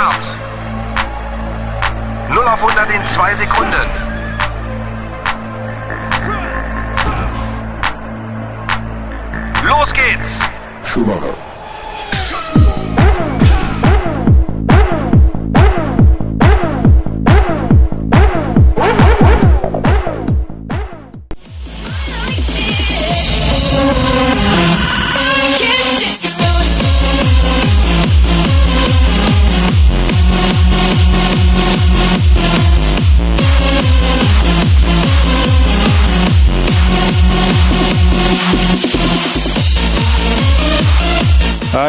Start. 0 auf 100 in 2 Sekunden. Los geht's! Schumacher.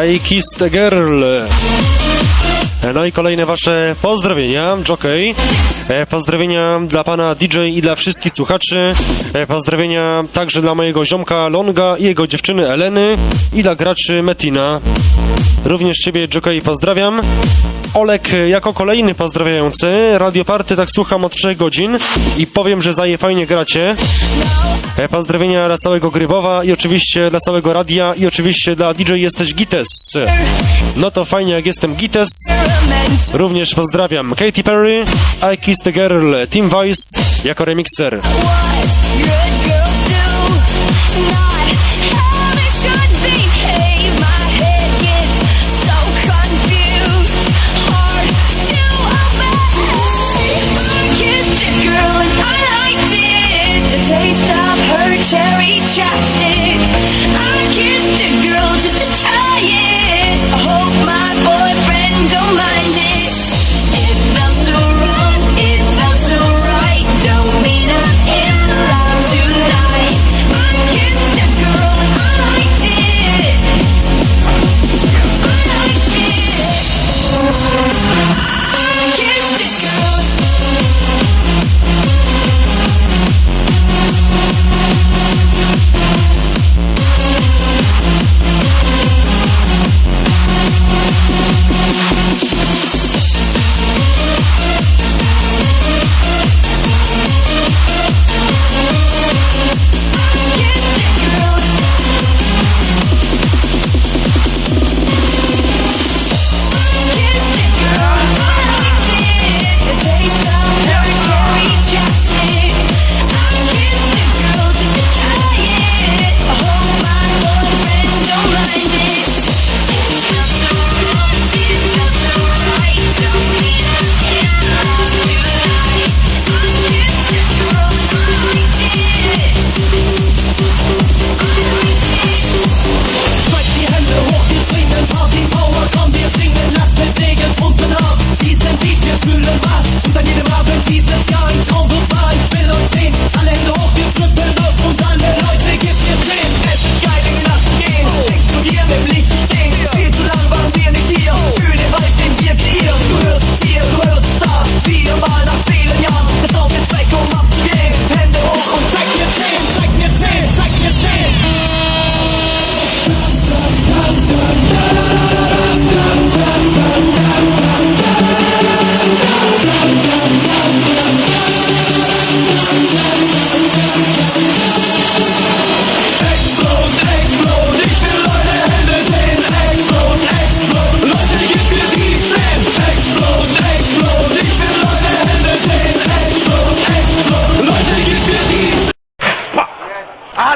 I Kiss the Girl. No i kolejne wasze pozdrowienia, Jockey. E, pozdrowienia dla pana DJ i dla wszystkich słuchaczy. E, pozdrowienia także dla mojego ziomka Longa i jego dziewczyny Eleny i dla graczy Metina. Również ciebie, Jockey, pozdrawiam. Olek e, jako kolejny pozdrawiający. Radio Party tak słucham od 3 godzin i powiem, że zaje fajnie gracie. E, pozdrowienia dla całego Grybowa i oczywiście dla całego radia i oczywiście dla DJ jesteś Gites. No to fajnie jak jestem Gites. Również pozdrawiam Katy Perry, I Kissed the Girl, Team Vice jako remixer. Check.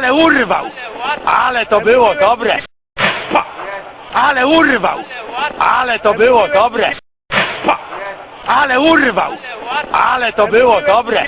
Ale urwał! Ale to było dobre! Ale urwał! Ale to było dobre! Ale urwał! Ale to było dobre!